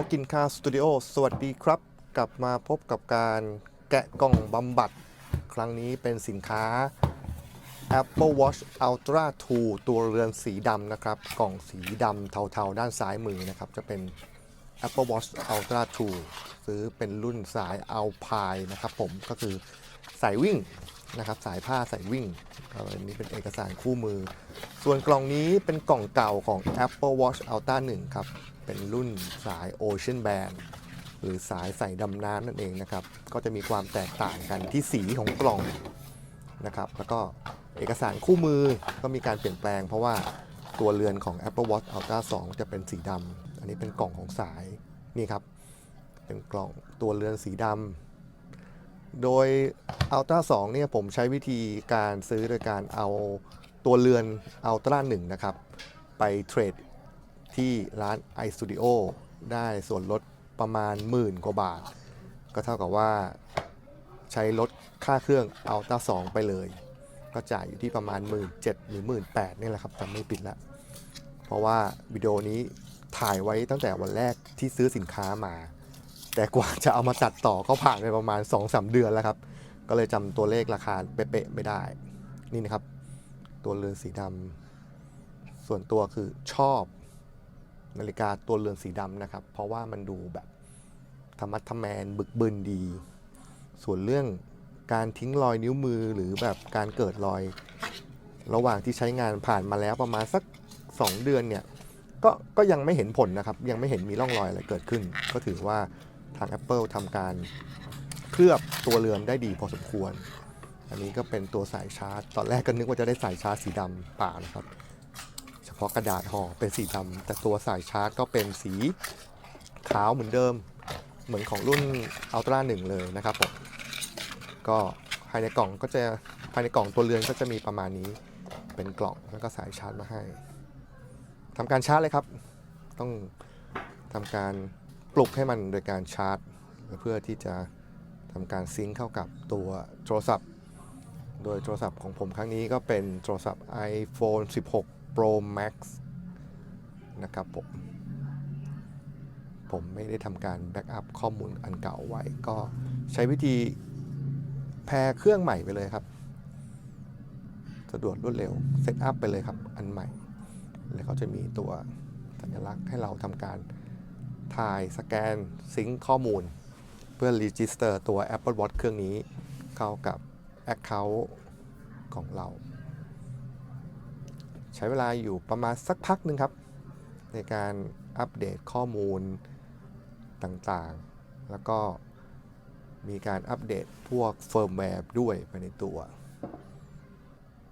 กินข้าวสตูดิโอสวัสดีครับ กลับมาพบกับการแกะกล่องบำบัด ครั้งนี้เป็นสินค้า Apple Watch Ultra 2 ตัวเรือนสีดำนะครับ กล่องสีดำเทาๆ ด้านซ้ายมือนะครับ จะเป็น Apple Watch Ultra 2 ซื้อเป็นรุ่นสาย Alpine นะครับผมก็คือสายวิ่ง นะครับสายผ้าสายวิ่งอันนี้เป็นเอกสารคู่มือ ส่วนกล่องนี้เป็นกล่องเก่าของ Apple Watch Ultra 1 ครับ เป็นรุ่นสาย Ocean Band หรือสายใส่ดำน้ำนั่นเองนะครับ ก็จะมีความแตกต่างกันที่สีของกล่องนะครับ แล้วก็เอกสารคู่มือก็มีการเปลี่ยนแปลง เพราะว่าตัวเรือนของ Apple Watch Ultra 2 จะเป็นสีดำอันนี้เป็นกล่องของสายนี่ครับ เป็นกล่องตัวเรือนสีดำ โดย Ultra 2เนี่ยผมใช้วิธีการซื้อโดยการเอาตัวเรือน Ultra 1 นะครับ ไปเทรดที่ร้าน iStudio ได้ส่วนลดประมาณหมื่นกว่าบาท ก็เท่ากับว่าใช้ลดค่าเครื่อง Ultra 2 ไปเลย ก็จ่ายอยู่ที่ประมาณ 1 7 0 0 0หรือ 1 8 0 0 0นี่แหละครับจำไม่ผิดละเพราะว่าวิดีโอนี้ถ่ายไว้ตั้งแต่วันแรกที่ซื้อสินค้ามา แต่กว่าจะเอามาตัดต่อก็ผ่านไปประมาณ2-3เดือนแล้วครับ ก็เลยจำตัวเลขราคาเป๊ะๆไม่ได้ นี่นะครับ ตัวเรือนสีดำส่วนตัวคือชอบนาฬิกาตัวเรือนสีดำนะครับ เพราะว่ามันดูแบบธรรมัดทแมนบึกบึนดี ส่วนเรื่องการทิ้งรอยนิ้วมือหรือแบบการเกิดรอย ระหว่างที่ใช้งานผ่านมาแล้วประมาณสัก 2 เดือนเนี่ยก็ก็ยังไม่เห็นผลนะครับ ยังไม่เห็นมีร่องรอยอะไรเกิดขึ้น ก็ถือว่า ทาง Apple ทำการเคลือบตัวเรือนได้ดีพอสมควร อันนี้ก็เป็นตัวสายชาร์จ ตอนแรกก็นึกว่าจะได้สายชาร์จสีดำเปล่านะครับ เฉพาะกระดาษห่อเป็นสีดำแต่ตัวสายชาร์จก็เป็นสีขาวเหมือนเดิม เหมือนของรุ่น Ultra 1เลยนะครับผม ก็ภายในกล่องก็จะภายในกล่องตัวเรือนก็จะมีประมาณนี้ เป็นกล่องแล้วก็สายชาร์จมาให้ทำการชาร์จเลยครับ ต้องทำการ ปลุกให้มันโดยการชาร์จ เพื่อที่จะทำการซิงค์เข้ากับตัวโทรศัพท์ โดยโทรศัพท์ของผมครั้งนี้ก็เป็นโทรศัพท์ iPhone 16 Pro Max นะครับผม ผมไม่ได้ทำการแบ็กอัพข้อมูลอันเก่าไว้ ก็ใช้วิธีแพรเครื่องใหม่ไปเลยครับ สะดวกรวดเร็ว เซตอัพไปเลยครับ อันใหม่ แล้วเขาจะมีตัวสัญลักษณ์ให้เราทำการ ถ่ายสแกนซิงค์ข้อมูล เพื่อรีจิสเตอร์ตัว Apple Watch เครื่องนี้เข้ากับ Account ของเรา ใช้เวลาอยู่ประมาณสักพักหนึ่งครับ ในการอัปเดตข้อมูลต่างๆ แล้วก็มีการอัปเดตพวกเฟิร์มแวร์ด้วยไปในตัว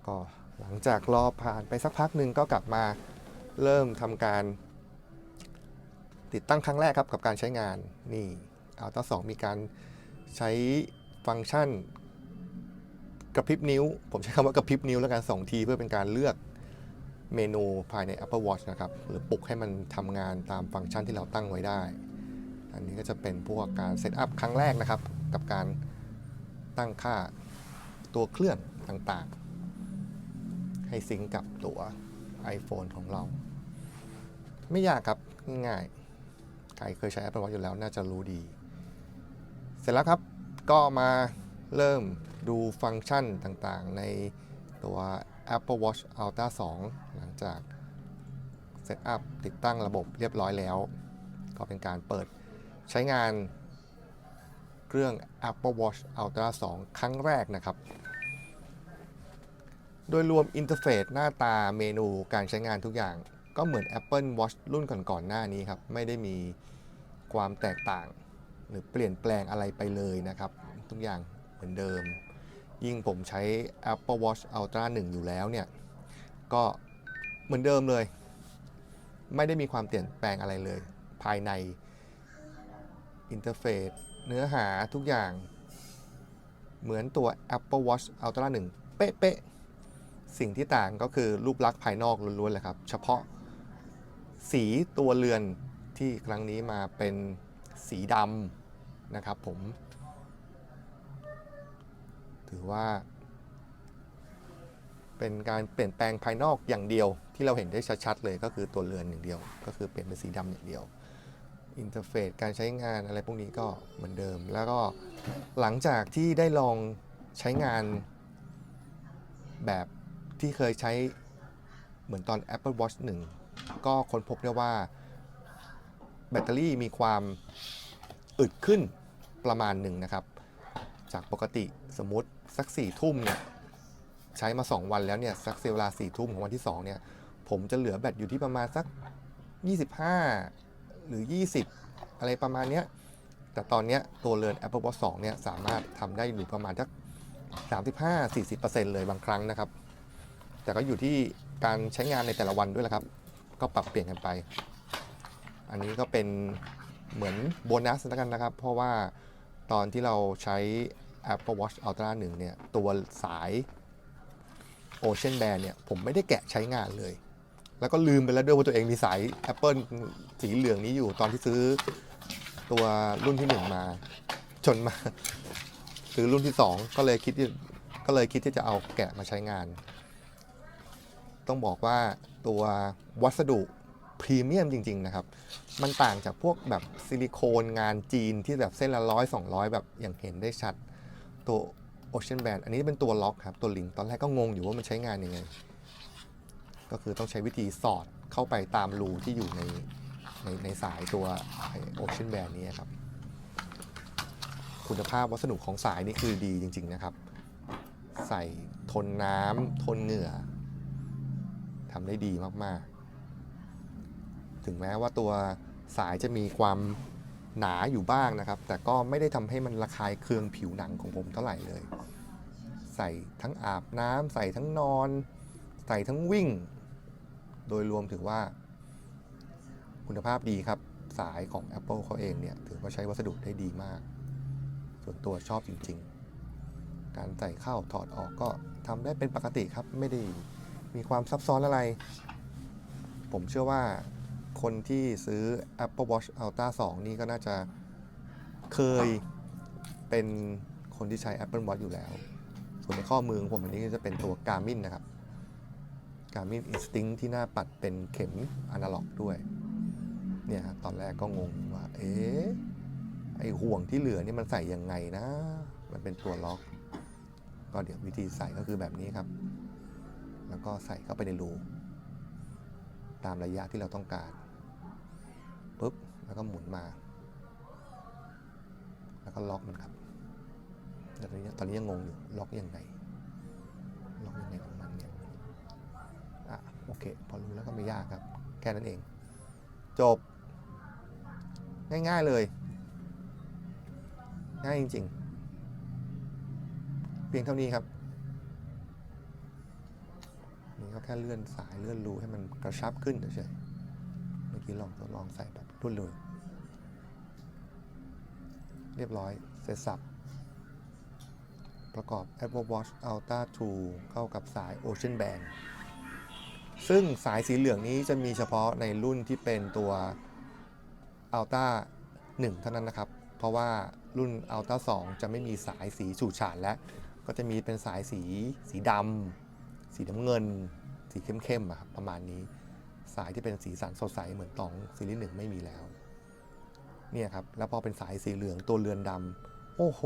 ก็หลังจากรอผ่านไปสักพักหนึ่งก็กลับมาเริ่มทำการ ติดตั้งครั้งแรกครับกับการใช้งานนี่เอาตั้งสองมีการใช้ฟังก์ชันกระพริบนิ้ว ผมใช้คำว่ากระพริบนิ้วแล้วกันสองทีเพื่อเป็นการเลือกเมนูภายใน Apple Watch นะครับ หรือปลุกให้มันทำงานตามฟังก์ชันที่เราตั้งไว้ได้ อันนี้ก็จะเป็นพวกการเซตอัพครั้งแรกนะครับ กับการตั้งค่าตัวเครื่องต่างๆ ให้ซิงกับตัว iPhone ของเรา ไม่ยากครับง่าย ใครเคยใช้ Apple Watch อยู่แล้วน่าจะรู้ดี เสร็จแล้วครับก็มาเริ่มดูฟังก์ชันต่างๆ ในตัว Apple Watch Ultra 2 หลังจากเซตอัพติดตั้งระบบเรียบร้อยแล้ว ก็เป็นการเปิดใช้งานเครื่อง Apple Watch Ultra 2 ครั้งแรกนะครับ โดยรวมอินเทอร์เฟซหน้าตาเมนูการใช้งานทุกอย่าง ก็เหมือน Apple Watch รุ่นก่อนๆหน้านี้ครับ ไม่ได้มีความแตกต่าง หรือเปลี่ยนแปลงอะไรไปเลยนะครับ ทุกอย่างเหมือนเดิม ยิ่งผมใช้ Apple Watch Ultra 1 อยู่แล้วเนี่ย ก็เหมือนเดิมเลย ไม่ได้มีความเปลี่ยนแปลงอะไรเลย ภายในอินเทอร์เฟซเนื้อหาทุกอย่าง เหมือนตัว Apple Watch Ultra 1 เป๊ะๆ สิ่งที่ต่างก็คือรูปลักษณ์ภายนอกล้วนๆเลยครับ เฉพาะ สีตัวเรือนที่ครั้งนี้มาเป็นสีดำนะครับผม ถือว่า เป็นการเปลี่ยนแปลงภายนอกอย่างเดียวที่เราเห็นได้ชัดๆเลยก็คือตัวเรือนอย่างเดียว ก็คือเปลี่ยนเป็นสีดำอย่างเดียวอินเทอร์เฟซการใช้งานอะไรพวกนี้ก็เหมือนเดิม แล้วก็หลังจากที่ได้ลองใช้งานแบบที่เคยใช้เหมือนตอน Apple Watch 1 ก็ค้นพบได้ว่า แบตเตอรี่มีความอึดขึ้นประมาณหนึ่งนะครับ จากปกติสมมติสัก4ทุ่มเนี่ยใช้มา 2 วันแล้วเนี่ยสักเวลา4ทุ่มของวันที่2เนี่ยผมจะเหลือแบตอยู่ที่ประมาณสัก 25 หรือ 20 อะไรประมาณเนี้ยแต่ตอนเนี้ยตัวเรือน Apple Watch 2เนี่ยสามารถทำได้อยู่ประมาณสัก 35-40%เลยบางครั้งนะครับ แต่ก็อยู่ที่การใช้งานในแต่ละวันด้วยละครับ ก็ปรับเปลี่ยนกันไป อันนี้ก็เป็นเหมือนโบนัสแล้วกันนะครับ เพราะว่าตอนที่เราใช้ Apple Watch Ultra 1 เนี่ย ตัวสาย Ocean Band เนี่ย ผมไม่ได้แกะใช้งานเลย แล้วก็ลืมไปแล้วด้วยว่าตัวเองมีสาย Apple สีเหลืองนี้อยู่ตอนที่ซื้อตัวรุ่นที่ 1 มา จนมา ซื้อรุ่นที่ 2 ก็เลยคิดก็เลยคิดที่จะเอาแกะมาใช้งาน ต้องบอกว่าตัววัสดุพรีเมียมจริง ๆ นะครับ มันต่างจากพวกแบบซิลิโคนงานจีนที่แบบเส้นละร้อยสองร้อยแบบอย่างเห็นได้ชัด ตัว Ocean Band อันนี้เป็นตัวล็อกครับ ตัวลิงก์ตอนแรกก็งงอยู่ว่ามันใช้งานยังไง ก็คือต้องใช้วิธีสอดเข้าไปตามรูที่อยู่ในในในสายตัวไอ้ Ocean Band นี้ครับ คุณภาพวัสดุของสายนี่คือดีจริง ๆ นะครับ ใส่ทนน้ำทนเหงื่อ ทำได้ดีมากๆ ถึงแม้ว่าตัวสายจะมีความหนาอยู่บ้างนะครับ แต่ก็ไม่ได้ทำให้มันระคายเคืองผิวหนังของผมเท่าไหร่เลย ใส่ทั้งอาบน้ำใส่ทั้งนอน ใส่ทั้งวิ่ง โดยรวมถือว่า คุณภาพดีครับ สายของ Apple เขาเองเนี่ย ถือว่าใช้วัสดุได้ดีมาก ส่วนตัวชอบจริง ๆ การใส่เข้าถอดออกก็ทำได้เป็นปกติครับไม่ได้ มีความซับซ้อนอะไร ผมเชื่อว่าคนที่ซื้อ Apple Watch Ultra 2 นี่ก็น่าจะเคยเป็นคนที่ใช้ Apple Watch อยู่แล้ว ส่วนในข้อมือของผมอันนี้ก็จะเป็นตัว Garmin นะครับ Garmin Instinct ที่หน้าปัดเป็นเข็มอนาล็อกด้วย เนี่ยตอนแรกก็งงว่า เอ๊ะ ไอห่วงที่เหลือนี่มันใส่ยังไงนะ มันเป็นตัวล็อก ก็เดี๋ยววิธีใส่ก็คือแบบนี้ครับ แล้วก็ใส่เข้าไปในรูตามระยะที่เราต้องการปุ๊บแล้วก็หมุนมา แล้วก็ล็อกมันครับแต่ตอนนี้ตอนนี้ยังงงอยู่ล็อกยังไงล็อกยังไงของมันเนี่ยอะโอเค พอรู้แล้วก็ไม่ยากครับ แค่นั้นเอง จบ ง่ายๆเลย ง่ายจริง ๆ เพียงเท่านี้ครับ นี่ ก็แค่เลื่อนสายเลื่อนรูให้มันกระชับขึ้นเฉยๆเมื่อกี้ลองทดลองใส่แบบรุ่นเลยเรียบร้อยเสร็จสับ ประกอบ Apple Watch Ultra 2 เข้ากับสาย Ocean Band ซึ่งสายสีเหลืองนี้จะมีเฉพาะในรุ่นที่เป็นตัว Ultra 1 เท่านั้นนะครับ เพราะว่ารุ่น Ultra 2 จะไม่มีสายสีฉูดฉาดและ ก็จะมีเป็นสายสีสีดำสีน้ำเงิน สีเข้มๆอะครับประมาณนี้ สายที่เป็นสีสันสดใสเหมือนตองซีรีส์หนึ่งไม่มีแล้ว เนี่ยครับ แล้วพอเป็นสายสีเหลืองตัวเรือนดำโอ้โห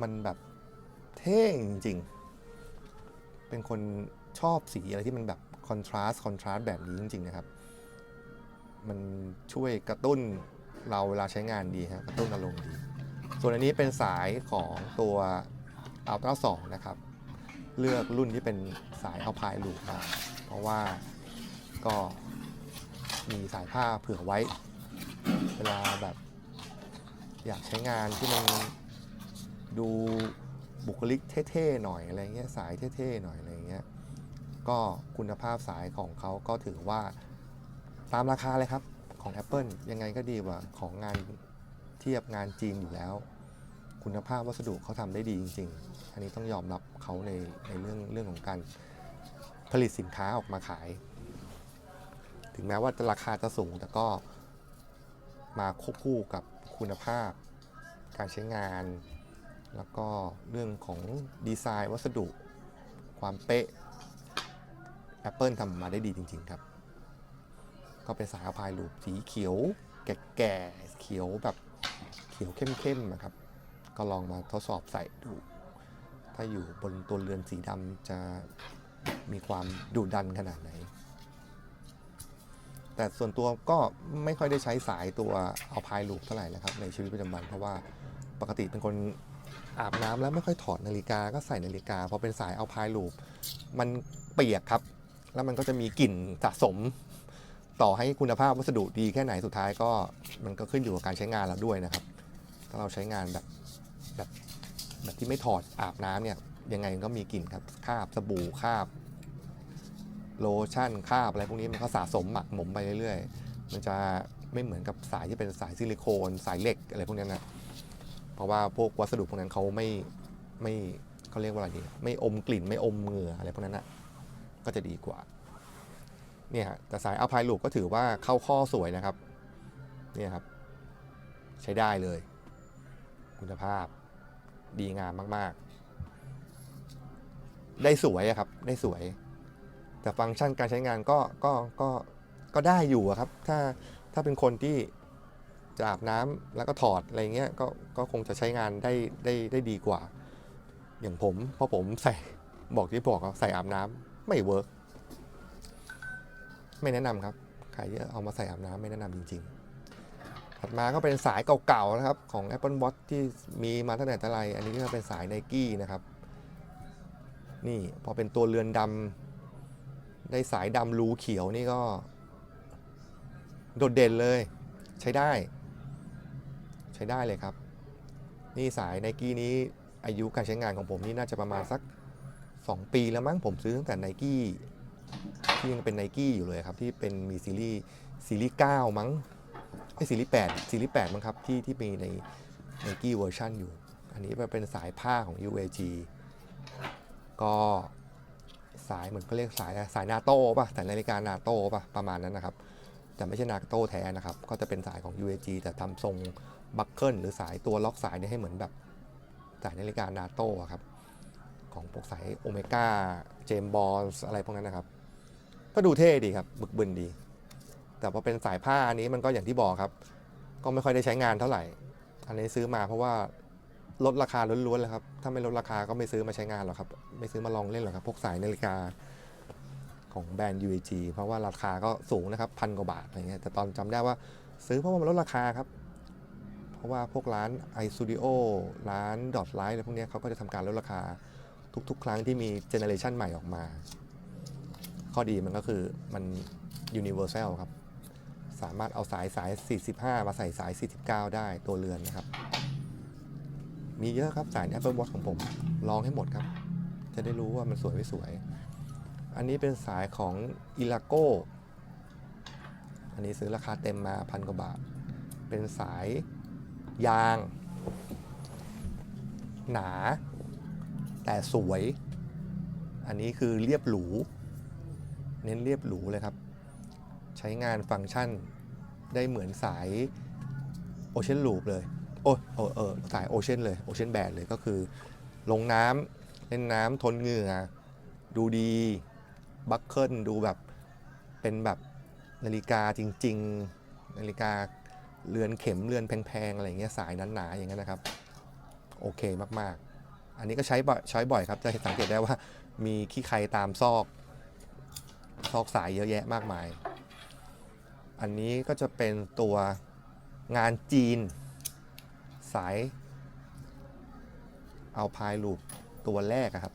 มันแบบเท่จริงๆ เป็นคนชอบสีอะไรที่มันแบบคอนทราสต์คอนทราสต์แบบนี้จริงๆนะครับ มันช่วยกระตุ้นเราเวลาใช้งานดีฮะกระตุ้นอารมณ์ดี ส่วนอันนี้เป็นสายของตัว Ultra 2นะครับ เลือกรุ่นที่เป็นสายเอาพายลูกมาเพราะว่าก็มีสายผ้าเผื่อไว้ เวลาแบบอยากใช้งานที่มันดูบุคลิกเท่ๆหน่อยอะไรเงี้ยสายเท่ๆหน่อยอะไรเงี้ยก็คุณภาพสายของเขาก็ถือว่าตามราคาเลยครับของ Apple ยังไงก็ดีกว่าของงานเทียบงานจีนอยู่แล้ว คุณภาพวัสดุเขาทำได้ดีจริง ๆ อันนี้ต้องยอมรับเขาในในเรื่องเรื่องของการผลิตสินค้าออกมาขาย ถึงแม้ว่าราคาจะสูงแต่ก็มาควบคู่กับคุณภาพ การใช้งาน แล้วก็เรื่องของดีไซน์วัสดุ ความเป๊ะ Apple ทำมาได้ดีจริง ๆ ครับ ก็เป็นสายอะพายลูปสีเขียว แก่ๆเขียวแบบเขียวเข้มๆนะครับ ก็ลองมาทดสอบใส่ดู ถ้าอยู่บนตัวเรือนสีดำจะมีความดุดันขนาดไหน แต่ส่วนตัวก็ไม่ค่อยได้ใช้สายตัวเอาพายลูปเท่าไหร่นะครับในชีวิตประจำวัน เพราะว่าปกติเป็นคนอาบน้ำแล้วไม่ค่อยถอดนาฬิกาก็ใส่นาฬิกาพอเป็นสายเอาพายลูป มันเปียกครับ แล้วมันก็จะมีกลิ่นสะสม ต่อให้คุณภาพวัสดุดีแค่ไหนสุดท้ายก็มันก็ขึ้นอยู่กับการใช้งานเราด้วยนะครับ ถ้าเราใช้งานแบบ แบบแบบที่ไม่ถอดอาบน้ำเนี่ยยังไงมันก็มีกลิ่นครับคราบสบู่คราบโลชั่นคราบอะไรพวกนี้มันก็สะสมหมักหมมไปเรื่อยๆ มันจะไม่เหมือนกับสายที่เป็นสายซิลิโคนสายเหล็กอะไรพวกนี้นะเพราะว่าพวกวัสดุพวกนั้นเขาไม่ไม่เขาเรียกว่าอะไรดีไม่อมกลิ่นไม่อมเหงื่ออะไรพวกนั้นนะก็จะดีกว่าเนี่ยแต่สายอัลพายลูกก็ถือว่าเข้าข้อสวยนะครับเนี่ยครับ ใช้ได้เลย คุณภาพ ดีงามมากๆ ได้สวยอะครับ ได้สวย แต่ฟังก์ชันการใช้งานก็ก็ก็ก็ได้อยู่อะครับ ถ้าถ้าเป็นคนที่จะอาบน้ำแล้วก็ถอดอะไรเงี้ยก็ก็คงจะใช้งานได้ได้ได้ดีกว่า อย่างผมเพราะผมใส่บอกที่บอกใส่อาบน้ำไม่เวิร์กไม่แนะนำครับใครที่เอามาใส่อาบน้ำไม่แนะนำจริง ๆ ถัดมาก็เป็นสายเก่าๆนะครับของ Apple Watch ที่มีมาตั้งแต่แต่ไรอันนี้ก็เป็นสาย n i กี้นะครับนี่พอเป็นตัวเรือนดำได้สายดำรูเขียวนี่ก็ โดดเด่นเลยใช้ได้ ใช้ได้เลยครับ นี่สาย n i กี้นี้อายุการใช้งานของผมนี่น่าจะประมาณสัก 2 ปีแล้วมั้งผมซื้อตั้งแต่ n i กี้ที่ยังเป็น n i กี้อยู่เลยครับ ที่เป็นมีซีรีส์ซีรีส์9มั้ง ไอซีรีส์8ซีรีส์8มั้งครับที่ที่มีในในกี้เวอร์ชันอยู่ อันนี้มันเป็นสายผ้าของ UAG ก็สายเหมือนเขาเรียกสายอะไรสายนาโต้ป่ะสายนาฬิกานาโต้ป่ะประมาณนั้นนะครับ แต่ไม่ใช่นาโต้แท้นะครับ ก็จะเป็นสายของ UAG แต่ทำทรงบัคเกิลหรือสายตัวล็อกสายเนี่ยให้เหมือนแบบสายนาฬิกานาโต้ครับของพวกสายโอเมก้าเจมบอลอะไรพวกนั้นนะครับ ก็ดูเท่ดีครับบึกบึนดี แต่พอเป็นสายผ้าอันนี้มันก็อย่างที่บอกครับ ก็ไม่ค่อยได้ใช้งานเท่าไหร่ อันนี้ซื้อมาเพราะว่าลดราคาล้วนๆเลยครับ ถ้าไม่ลดราคาก็ไม่ซื้อมาใช้งานหรอกครับ ไม่ซื้อมาลองเล่นหรอกครับ พวกสายนาฬิกาของแบรนด์ UAG เพราะว่าราคาก็สูงนะครับพันกว่าบาทอะไรเงี้ย แต่ตอนจำได้ว่าซื้อเพราะว่ามันลดราคาครับ เพราะว่าพวกร้าน iStudio ร้าน Dot Light อะไรพวกนี้เขาก็จะทำการลดราคาทุกๆ ครั้งที่มีเจเนอเรชันใหม่ออกมา ข้อดีมันก็คือมัน universal ครับ สามารถเอาสายสาย 45 มาใส่สาย 49 ได้ตัวเรือนนะครับ มีเยอะครับสาย Apple Watch ของผม ลองให้หมดครับ จะได้รู้ว่ามันสวยไม่สวย อันนี้เป็นสายของ i l a g o อันนี้ซื้อราคาเต็มมาพันกว่าบาท เป็นสายยาง หนา แต่สวย อันนี้คือเรียบหรู เน้นเรียบหรูเลยครับ ใช้งานฟังก์ชันได้เหมือนสาย Ocean Loop เลยโอ้เออเออสาย Ocean เลย Ocean Band เลยก็คือ ลงน้ำเล่นน้ำทนเหงื่อ ดูดีบัคเคิลดูแบบเป็นแบบนาฬิกาจริง ๆ นาฬิกาเรือนเข็มเรือนแพงๆ อะไรเงี้ยสายนั้นหนาๆอย่างนั้นนะครับ โอเคมากๆ อันนี้ก็ใช้บ่อยใช้บ่อยครับ จะสังเกตได้ว่ามีขี้ใครตามซอก ซอกสายเยอะแยะมากมาย อันนี้ก็จะเป็นตัวงานจีน สายเอาพายลูปตัวแรกครับ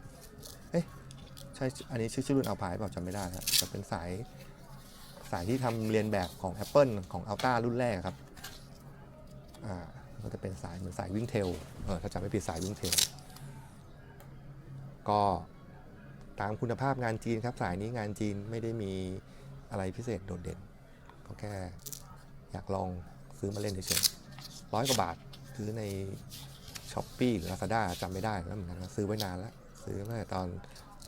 เอ๊ะใช่ อันนี้ชื่อชื่อรุ่นเอาพายเปล่าจำไม่ได้ครับจะเป็นสายสายที่ทำเรียนแบบของ Apple ของ Alta รุ่นแรกครับอ่าก็จะเป็นสายเหมือนสายวิ่งเทลเออถ้าจำไม่ผิดสายวิ่งเทลก็ตามคุณภาพงานจีนครับ สายนี้งานจีนไม่ได้มีอะไรพิเศษโดดเด่น ก็แค่อยากลองซื้อมาเล่นเฉยๆร้อยกว่าบาทซื้อใน s h อ p e e หรือ Lazada จำไม่ได้แล้วเหมือนกันนะซื้อไว้นานแล้ว ซื้อมาตั้งแต่ตอน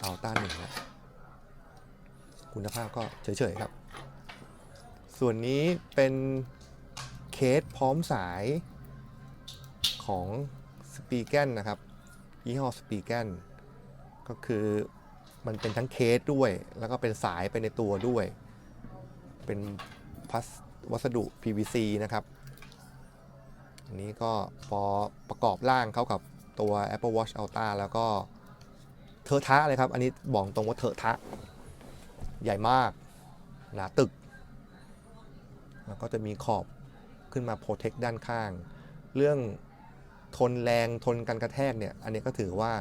เอาต้านหนึ่งแล้วคุณภาพก็เฉยๆครับ ส่วนนี้เป็นเคสพร้อมสายของสปีแกนนะครับ ยี่ห้อสปีแกนก็คือมันเป็นทั้งเคสด้วย แล้วก็เป็นสายไปในตัวด้วย เป็น พลาสวัสดุ PVC นะครับอันนี้ก็พอประกอบร่างเข้ากับตัว Apple Watch Ultra แล้วก็เทอะทะเลยครับ อันนี้บอกตรงว่าเทอะทะ ใหญ่มาก หนาตึก แล้วก็จะมีขอบขึ้นมาโปรเทคด้านข้าง เรื่องทนแรงทนกันกระแทกเนี่ย อันนี้ก็ถือว่า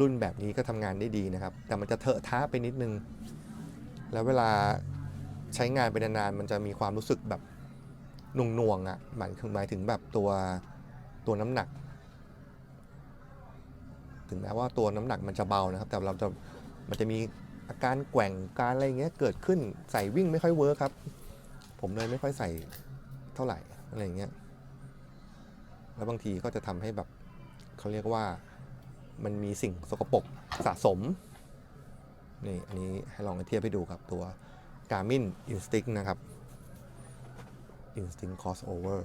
รุ่นแบบนี้ก็ทำงานได้ดีนะครับ แต่มันจะเถอะทะไปนิดนึง แล้วเวลา ใช้งานไปนานๆมันจะมีความรู้สึกแบบหน่วงนวงๆอะหมายถึงหมายถึงแบบตัวตัวน้ำหนัก ถึงแม้ว่าตัวน้ำหนักมันจะเบานะครับ แต่เราจะมันจะมีอาการแกว่งการอะไรเงี้ยเกิดขึ้นใส่วิ่งไม่ค่อยเวิร์คครับ ผมเลยไม่ค่อยใส่เท่าไหร่อะไรเงี้ยแล้วบางทีก็จะทำให้แบบเขาเรียกว่ามันมีสิ่งสกปรกสะสมนี่อันนี้ให้ลองเทียบให้ดูกับตัว Garmin Instinct นะครับ Instinct Crossover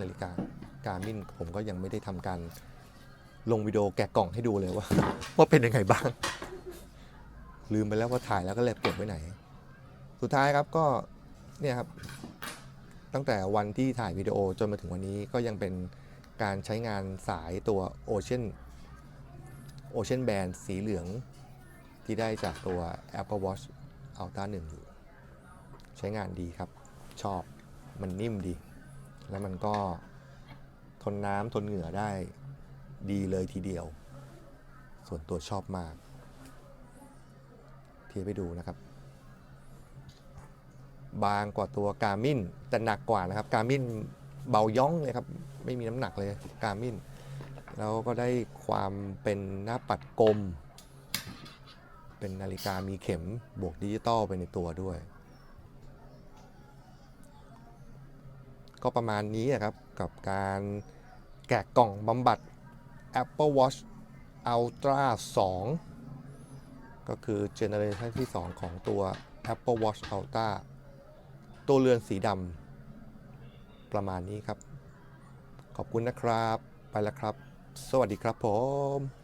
นาฬิกา Garmin ผมก็ยังไม่ได้ทำการลงวิดีโอแกะกล่องให้ดูเลยว่า ว่าเป็นยังไงบ้าง ลืมไปแล้วว่าถ่ายแล้วก็เลยเก็บไว้ไหน สุดท้ายครับก็เนี่ยครับ ตั้งแต่วันที่ถ่ายวิดีโอจนมาถึงวันนี้ก็ยังเป็นการใช้งานสายตัว Ocean Ocean Band สีเหลือง ที่ได้จากตัว Apple Watch Ultra 1อยู่ ใช้งานดีครับ ชอบมันนิ่มดี แล้วมันก็ทนน้ำทนเหงื่อได้ดีเลยทีเดียว ส่วนตัวชอบมาก เทียบไปดูนะครับ บางกว่าตัวกา m มินแต่หนักกว่านะครับ กา m มินเบาย่องเลยครับ ไม่มีน้ำหนักเลยกา m มินแล้วก็ได้ความเป็นหน้าปัดกลม เป็นนาฬิกามีเข็มบวกดิจิตอลไปในตัวด้วย ก็ประมาณนี้อะครับกับการแกะกล่องบำบัด Apple Watch Ultra 2 ก็คือเจเนอเรชันที่ 2 ของตัว Apple Watch Ultra ตัวเรือนสีดำประมาณนี้ครับ ขอบคุณนะครับ ไปแล้วครับ สวัสดีครับผม